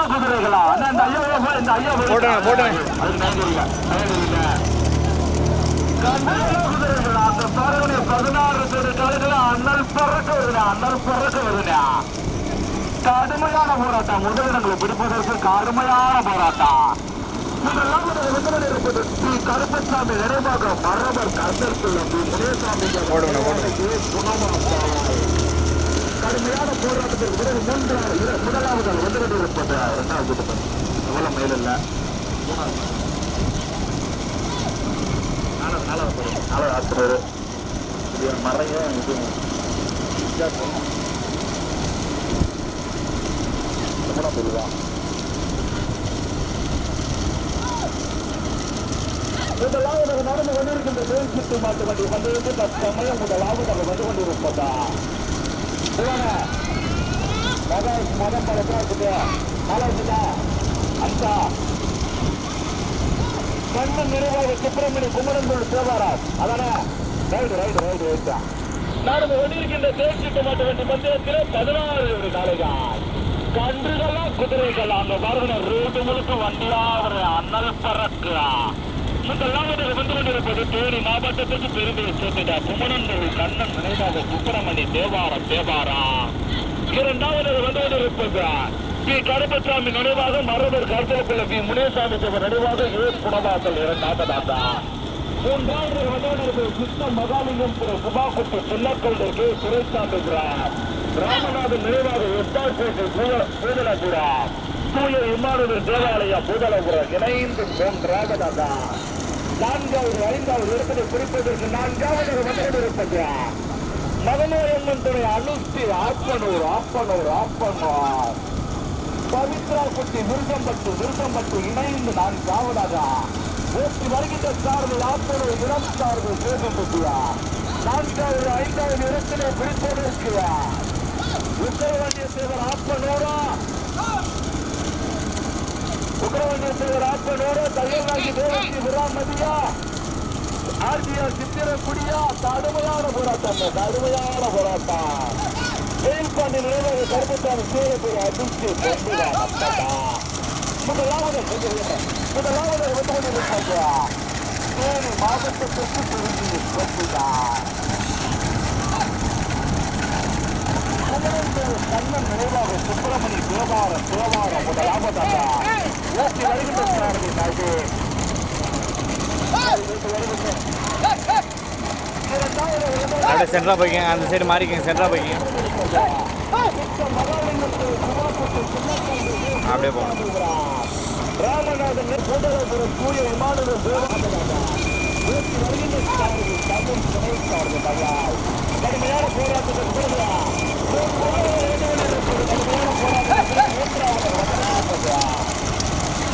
பதினாறு குதிரைகளா ஐயா இந்த ஐயா குதிரைகளா, அந்த கழுகுல அண்ணல் பறக்க வருதுடா, அண்ணல் பறக்க வருதுடா. கடுமையான போராட்டம். முதலிடங்களை பிடிப்பதற்கு கடுமையான போராட்டம். முதலில் இருப்பது ஸ்ரீ கருப்பசாமி நினைவாக மரபர் கந்தர்க்குள்ள ஸ்ரீ முனியசாமி. குணமாப்பாவாய் கடுமையான போராட்டத்திற்கு பிறகு மூன்றாவது முதலாவது முதலாவது முதலில் இருப்பது இரண்டாவது குடும்பம் எவ்வளோ மயில் இல்லை. மூணாவது நாலாவது நாலாவது நாலாவது ஆசிரியர். இது. மறையும் இது வித்தியாசம் மூணாம் பேருதான் முதலாவது நடந்து கொண்டிருக்கின்ற மேல் சுற்று மாட்டு வண்டி வந்ததுக்கு தற்சமயம் முதலாவது வந்து கொண்டிருப்பதா? மதம் மதம் பழக்கா ஆலோசிதா அந்தா கண்ணு நிறைவாக சுப்பிரமணிய குமரன் சேவாரார் அதானே ரைடு ரைடு ரைடு ரைட்டா நடந்து கொண்டிருக்கின்ற தேசித்து மாட்டு வண்டி பந்தயத்தில் பதினாறு நாளைகள் கன்றுகளா குதிரைகளா அந்த பாருங்க ரோடு முழுக்க வண்டியா ஒரு அண்ணல் பறக்குறா. முதலாவது வந்து கொண்டிருப்பது தேனி மாவட்டத்துக்கு பெருமையை சேர்த்துட்டா குமரன்கள் கண்ணன் நினைவாக சுப்பிரமணி தேவாரம் தேவாரம் இரண்டாவது வந்து கொண்டிருப்பது பி. கருப்பசாமி நினைவாக மரபர் கருத்தலுக்குள்ள பி. முனியசாமி தேவர் நினைவாக ஏ. குணவாசல் இரண்டாவதாக மூன்றாவது வந்து கொண்டிருப்பது சித்த மகாலிங்கம் திரு சுபாகுட்டி சின்னக்கல்டர் கே. சுரேஷாமி ராமநாதன் நினைவாக எஸ்ஆர்கோட்டை பூதலபுரா தூய இம்மானுவர் தேவாலயம் பூதலபுரம். இணைந்து மூன்றாவதாக நான்காவது ஐந்தாவது இடத்தை குறிப்பதற்கு நான்காவது வந்து இருப்பது. மகனோயம்மன் துணை அனுஷ்டி ஆப்பனூர் ஆப்பனூர் ஆப்பனூர். பவித்ரா குட்டி விருதம்பட்டு விருதம்பட்டு இணைந்து நான்காவதாக. ஓட்டி வருகின்ற சார்கள் ஆப்பனூர் இளம் சார்பில் சேகம்பட்டியா நான்காவது ஐந்தாவது இடத்திலே பிடிப்பது இருக்கிறா உத்தரவாண்டிய சேவர் ஆப்பனூரா? உத்தரவாண்டிய சேவர் ஆப்பனூரா தையல்வாங்கி தேவஸ்ரீ விராமதியா ஆர்டிஆர் கடுமையான போராட்டம். கடுமையான போராட்டம். செயல்பாட்டு நிலையாக கருப்பத்தான சேரக்கூடிய அதிர்ச்சி முதலாவது முதலாவது வந்து தேனி மாவட்டத்திற்கு திருச்சி கொண்டுதான் கண்ணன் நினைவாக சுப்பிரமணி தேவாரம் தேவாரம் முதலாவதாக ஓட்டி வருகின்ற சாரதி அப்படியே சென்டரா போய்க்கங்க. அந்த சைடு மாறிக்கங்க சென்ட்ரா போய்க்கங்க. அப்படியே போகணும். ராமநாதன் கூடலபுரம் தூய விமானங்கள் வருகின்ற சாரதி தமிழ் துணை சார்பு தயார் கடுமையான போராட்டத்திற்கு பிறகு கடுமையான போராட்டத்திற்கு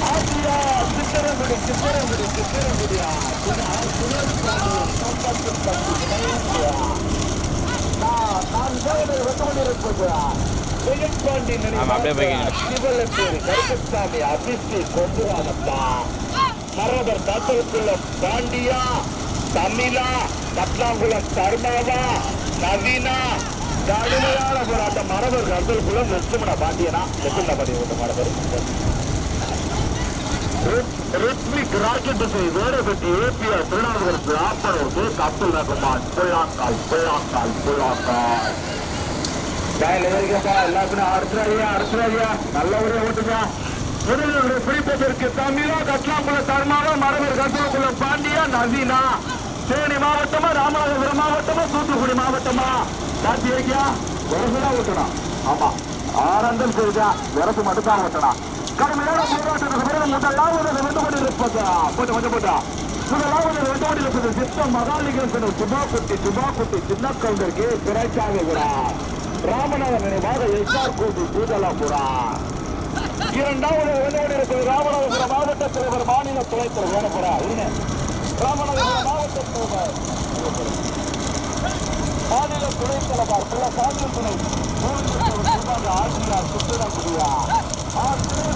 ஆசியா சித்திரங்குடி சித்திரங்குடி சித்திரங்குடியா ஆமா, அப்படியே போய்க்கங்க. சிவலப்பேரி கருப்பசாமி அதிர்ச்சி கொண்டு மரபர் தத்தலுக்குள்ள பாண்டியா தமிழா பத்லாங்குளம் தர்மாவா நவீனா கடுமையான போராட்டம் மரபர் கருத்தலுக்குள்ள லட்சுமண பாண்டியனா லட்சுமண பாண்டிய மரபர். ரித்மிக் ராக்கெட் திசை வேடப்பட்டி ஏபிஆர் திருநாவுக்கரசு ஆப்பனூருக்கு அப்துல் ரகுமான் புல்லாக்கால் புல்லாக்கால் புல்லாக்கால் எல்லாத்துக்கும் அடுத்துறாதியா அடுத்துறாதியா நல்ல ஒரே ஓட்டுங்க. முதலில் பிடிப்பதற்கு தமிழா கட்லாங்குள தர்மாவா மரபர் கட்லாங்குள பாண்டியா நவீனா. தேனி மாவட்டமா ராமநாதபுரம் மாவட்டமா தூத்துக்குடி மாவட்டமா? காட்சி இருக்கியா வரசுதான் ஓட்டணும். ஆமா. ஆனந்தம் செய்தா வரசு மட்டும் தான் ஓட்டணும். கடுமையான போராட்டத்துக்கு பிறகு முதலாவது வென்று கொண்டிருப்பது. போட்டு கொஞ்சம் போட்டா. முதலாவது வென்று கொண்டிருப்பது சித்த மகாலிங்கத்தின் சுபாக்குட்டி சுபாக்குட்டி சின்ன கவுண்டருக்கு திரைச்சாகுகிறா ராமநாதன் நினைவாக எஸ்ஆர் கூட்டி பூதலாபுரா இரண்டாவது வென்று கொண்டிருப்பது ராமநாதபுரம் மாவட்ட தலைவர் மாநில துணைத் தலைவர் வேணப்புறா இருங்க. ராமநாதபுரம் மாவட்ட தலைவர். மாநில துணைத் தலைவர் பிள்ள சாமி துணை. ஆசிரியர் சுற்றுலாக்குடியா போடு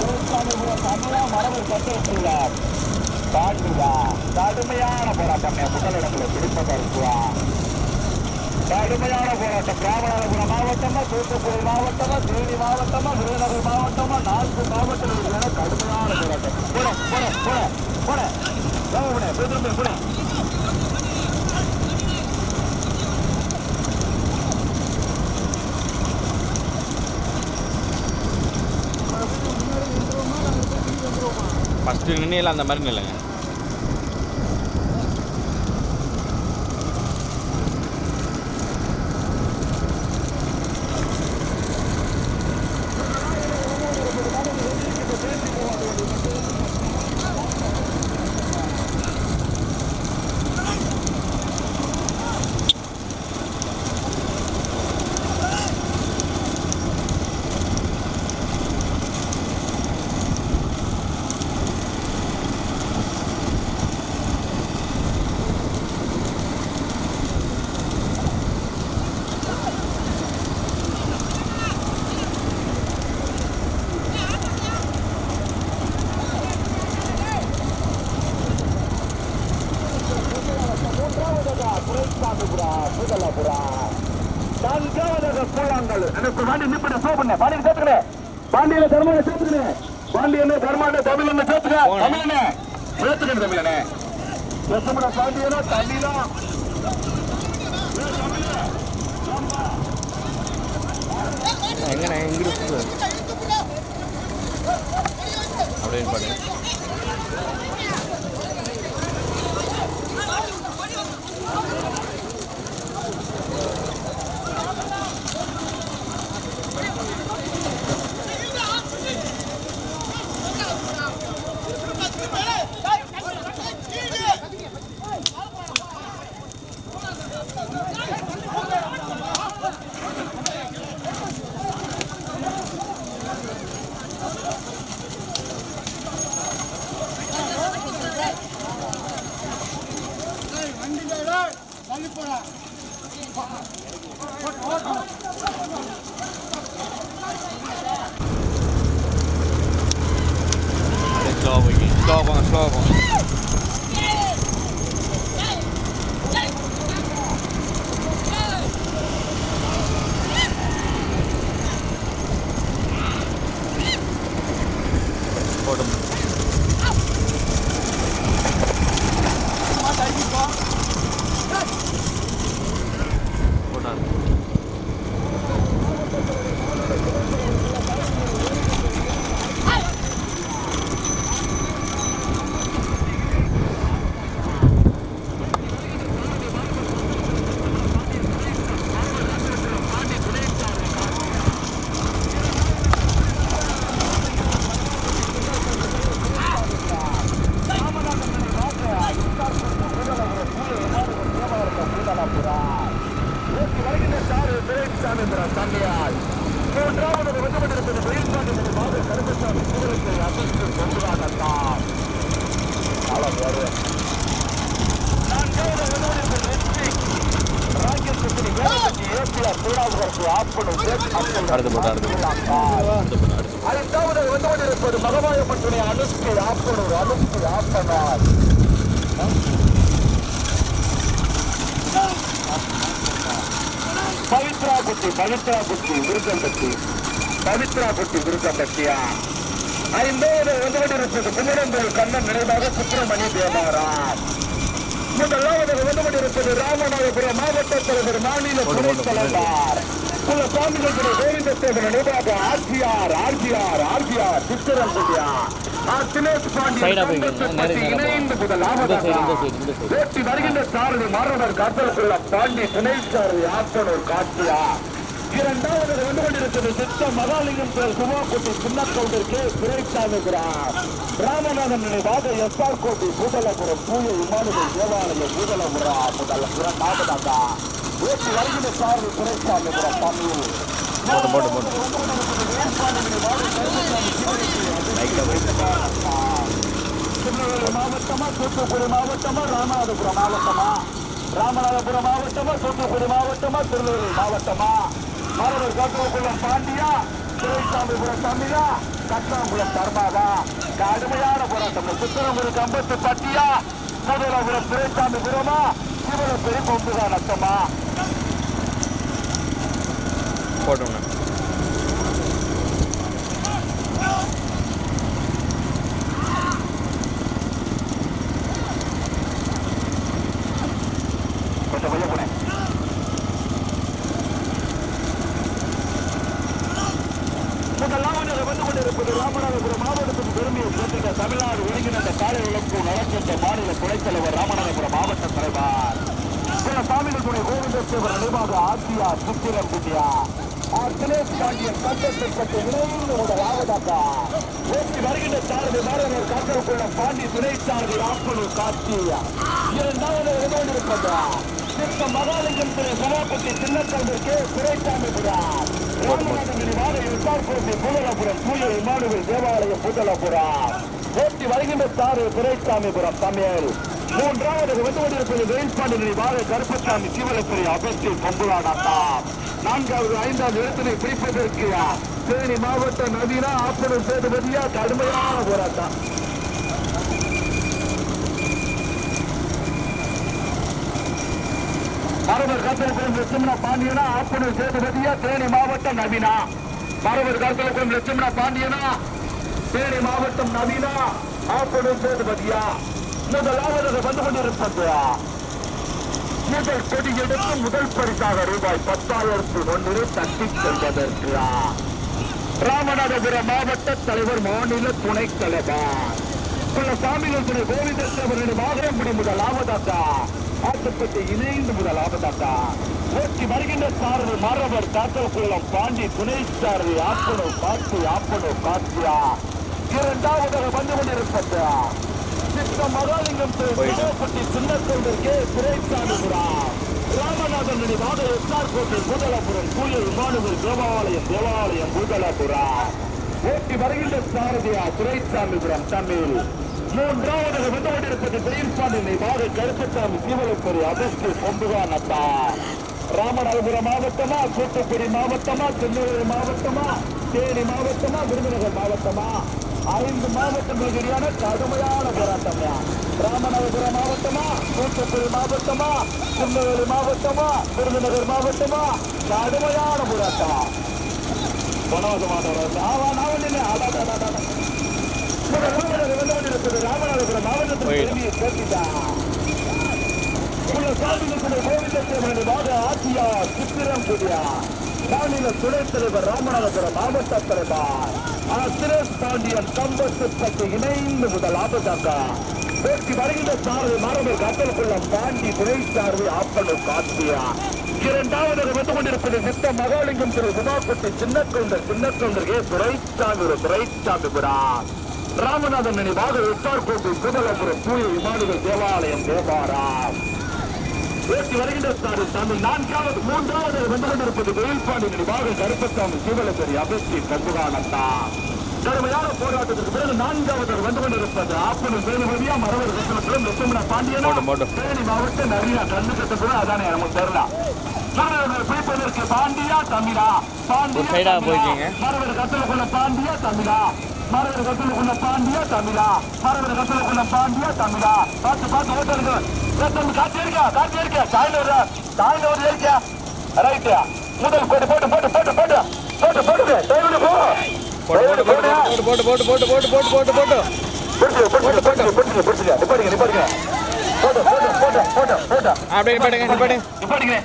திருச்சாமிபுரம் தமிழா மரபர் கட்டணபுரம் பாண்டியா கடுமையான போராட்டம் முதலிடங்களை பிடிப்பதற்குவா கடுமையான போராட்டம் ராமநாதபுரம் மாவட்டமா தூத்துக்குடி மாவட்டமா தேனி மாவட்டமா விருதுநகர் மாவட்டமா நான்கு மாவட்டங்களுக்கு என கடுமையான போராட்டம் போட போட போட. போட போட திரும்ப போட. ஃபஸ்ட்டு நின்னையில் அந்த மாதிரி நில்லுங்க நிப்பிட சோப்புண்ணே பாண்டியன் சேர்த்துக்கிறேன் பாண்டியில தர்மான சேர்த்துக்கிறேன் பாண்டியனே தர்மான தமிழனை சேர்த்துக்க. தமிழனே. சேர்த்துக்கிறேன் தமிழனே. பாண்டியனா தமிழா அடுத்து போட்டு அடுத்து போட்டு. அடுத்து போட்டு அடுத்து ஐந்தாவது வந்து கொண்டிருப்பது மகமாயப்பட்டுடைய அனுஷ்கை ஆப்பனூர் அனுஷ்கை ஆப்பனார். பவித்ரா குட்டி பவித்ரா குட்டி விருக்கம்பட்டி பவித்ரா குட்டி விருக்கம்பட்டியா ஐந்தாவது வந்து கொண்டிருப்பது குமரந்தூர் கண்ணன் நினைவாக சுப்பிரமணி தேவாராம். முதலாவது வந்து கொண்டிருப்பது ராமநாதபுரம் மாவட்ட தலைவர் மாநில துணைத் தலைவர் குல சுவாமிகளுடைய கோவிந்த சேகர நிர்வாக ஆர்ஜிஆர் ஆர்ஜிஆர் ஆர்ஜிஆர் நேரா நேரா இணைந்து. ஓட்டி வருகின்ற சாரதி மாணவர் காத்தலுக்குள்ள பாண்டி துணை சாரதி ஆப்பனூர் காட்டியா இரண்டாவது வந்து கொண்டிருக்கிறது சித்த மகாலிங்கம் பேர் ராமநாதன் நினைவாக எஸ் ஆர் கோட்டி பூதலபுரம் தூய விமானங்கள் தேவாலயம் பூதலபுரம் முதல் இரண்டாவதாக ஓட்டி போட்டு போட்டு போட்டு. திருநெல்வேலி மாவட்டமா தூத்துக்குடி மாவட்டமா ராமநாதபுரம் மாவட்டமா? ராமநாதபுரம் மாவட்டமா தூத்துக்குடி மாவட்டமா திருநெல்வேலி மாவட்டமா? மரவர் கட்டுக்குளம் பாண்டியா துரைசாமிபுரம் தமிழா கட்டாங்குளம் தர்மாவா? கடுமையான போராட்டம் சித்திரங்குடி கம்பத்து பட்டியா முதலபுரம் துரைசாமிபுரமா சிவலப்பெரி கொம்புகா நத்தமா போட்டோம்ண்ணா கொஞ்சம் கொஞ்சம் போனேன் மாவட்டத்தின் பெருமையை சேர்த்துக்க தமிழ்நாடு ஒருங்கிணைந்த காலை உழப்பு நலச்சந்த மாநில துணைத் தலைவர் ராமநாதபுரம். அமைச்சவர் அனுபவ ஆசியார் சித்திரம் வித்யா அத்லேட் பாண்டியன் கட்டத்தை சற்று விரைந்து உங்கள் ஆவதாக்கா ஓட்டி வருகின்ற சாரதி மாணவர் காத்திருக்குள்ள பாண்டி துணை சாரதி ஆப்பனு கார்த்தியா இரண்டாவது எழுதாண்டிருப்பதா சித்த மகாலிங்கம் துறை சபாபதி சின்னக்கல்விற்கு துறைசாமி புறார் ராமநாதகிரி வாழையில் விசார்புரத்தை பூதலாபுரம் தூய இமானுவில் தேவாலயம் பூதலாபுரம் ஓட்டி வருகின்ற சாரு துரைசாமிபுரம் தமிழ் மூன்றாவது வந்து கொண்டிருப்பது வெயில்பாண்டி நினைவாக கருப்பசாமி சிவலப்பரி அகஸ்தி கொம்புலாடாத்தா நான்காவது ஐந்தாவது இடத்தினை பிடிப்பதற்கு தேனி மாவட்ட நவீனா ஆப்பனூர் சேதுபதியா கடுமையான போராட்டம். மரபர் கருத்தலுக்குளம் லட்சுமண பாண்டியனா ஆப்பனூர் சேதுபதியா தேனி மாவட்டம் நவீனா? மரபர் கருத்தலுக்குளம் லட்சுமண பாண்டியனா தேனி மாவட்டம் நவீனா ஆப்பனூர் சேதுபதியா? முதலாவதாக வந்து கொண்டிருப்பது முதல் கொடி எடுத்து முதல் பரிசாக ரூபாய் பத்தாயிரத்து ஒன்று தட்டி செல்வதற்கு ராமநாதபுரம் மாவட்ட தலைவர் மாநில துணை தலைவர் பல சாமிகள் துணை கோவிந்தேஸ்வரனின் மாகரம்புடி ஆபதாத்தா ஆட்டுப்பட்டு இணைந்து முதல் முதலாவதாக ஓட்டி வருகின்ற சாரதி மரவர் காத்தல்குளம் பாண்டி துணை சாரதி ஆப்பனோ காத்து ஆப்பனோ காத்தியா இரண்டாவதாக வந்து கொண்டிருப்பது சித்த மகாலிங்கம் சிவப்பட்டி சின்னத்தொண்டிற்கு சிறைச்சாடுகிறார் ராமநாதனுடைய வாத எஸ்ஆர் கோட்டை பூதலாபுரம் கூலிய தேவாலயம் தேவாலயம் பூதலாபுரா ஓட்டி சாரதியா துரைசாமிபுரம் தமிழ் மூன்றாவது வந்து கொண்டிருப்பது பெயின்சாண்டினை வாத கருப்பசாமி தீவிரப்பெரிய அதிர்ஷ்ட கொண்டுதான் அப்பா ராமநாதபுரம் மாவட்டமா தூத்துக்குடி மாவட்டமா திருநெல்வேலி மாவட்டமா தேனி மாவட்டமா விருதுநகர் மாவட்டமா? ஐந்து மாவட்டங்களுக்கு இடையான கடுமையான போராட்டம் ராமநாதபுரம் மாவட்டமா தூத்துக்குடி மாவட்டமா திருநெல்வேலி மாவட்டமா விருதுநகர் மாவட்டமா? கடுமையான போராட்டம். ராமநாதபுரம் மாவட்டத்தில் உள்ள சாதிகளுடைய கோவிந்தத்தை வாத ஆட்சியார் சித்திரம் குடியா மாநில துணை தலைவர் ராமநாதபுரம் மாவட்ட தலைவர். ஆசிரியர் பாண்டியன் கம்பத்துப்பட்டு இணைந்து முதல் ஆபத்தாக்கா. போட்டி வருகின்ற சார்பு மரபு கட்டல்குள்ளம் பாண்டி துணை சார்பு ஆப்பனு காத்தியா இரண்டாவது வந்து கொண்டிருப்பது சித்த மகாலிங்கம் திரு சுபாக்குட்டி சின்ன கவுண்டர் சின்ன கவுண்டர் ஏ துரைச்சாமி ஒரு துரைச்சாமி புறான் ராமநாதன் நினைவாக உத்தார்கோட்டை திருமலபுரம் தூய விமானிகள் தேவாலயம் தேவாராம் ஓட்டி வருகின்ற தமிழ் நான்காவது மூன்றாவது வந்து கொண்டிருப்பது வெயில்பாண்டி நினைவாக கருப்பசாமி சிவலப்பெரி அபிஷி கம்புகானத்தா கடுமையான போராட்டத்திற்கு பிறகு நான்காவது வந்து கொண்டிருப்பது ஆப்பனு சேதுபதியா மரவர் ரத்னத்திலும் லட்சுமண பாண்டியனா போட்டும், போட்டும். தேனி மாவட்ட நவீன கண்ணுக்கட்டு கூட அதானே நமக்கு தெரியல. மரவர் பிடிப்பதற்கு பாண்டியா தமிழா? பாண்டியா. மரவர் கத்தலுக்குள்ள பாண்டியா தமிழா? மரவர் கத்தலுக்குள்ள பாண்டியா தமிழா? மரவர் கத்தலுக்குள்ள பாண்டியா தமிழா? பார்த்து பார்த்து ஓட்டுறது ஓட்டு காட்சி இருக்கா காட்சி இருக்கா சாய்ந்த ஒரு சாய்ந்த ஒரு இருக்கா ரைட்டு முதல் போட்டு போட்டு போட்டு போட்டு போட்டு போட்டு போட்டு டைம் போ போட்டு போட்டு போட்டு போட்டு போட்டு போட்டு போட்டு போட்டு போட்டு போட்டு பிடிச்சு பிடிச்சு பிடிச்சு பிடிச்சு பிடிச்சு நிப்பாடுங்க நிப்பாடுங்க போட்டு போட்டு போட்டு போட்டு போட்டு அப்படியே நிப்பாடுங்க நிப்பாடுங்க நிப்பாடுங்க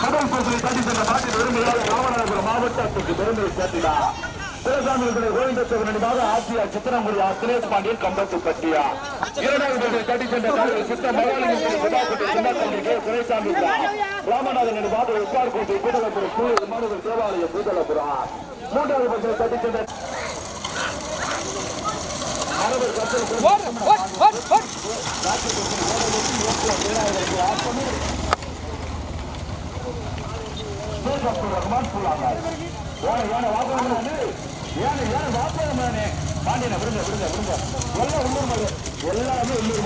கடல் பகுதியை தாண்டி சென்ற நாட்டின் பெருமையாக ராமநாதபுரம் மாவட்டத்துக்கு பெருமையை சேர்த்தினா சிவசாமிகளுடைய கோவிந்தத்தவர் ஆசியா சித்திரங்குடி அகிலேஷ் பாண்டியன் கம்பத்துப்பட்டியா இரண்டாவது கட்டி சென்ற சித்த மகாலிங்கத்திற்கு துரைசாமி ராமநாதன் நினைவாக உட்கார்கோட்டை பூதலபுரம் குழு விமானவர் மூன்றாவது பட்சம் கட்டி சென்ற அரவர் ஏன் ஏன் வாப்பா ஏன் ஏன் வாப்பா பாண்டியனை விடுங்க விடுங்க விடுங்க. எல்லாம் உள்ளூர் மாடு எல்லாமே உள்ளூர்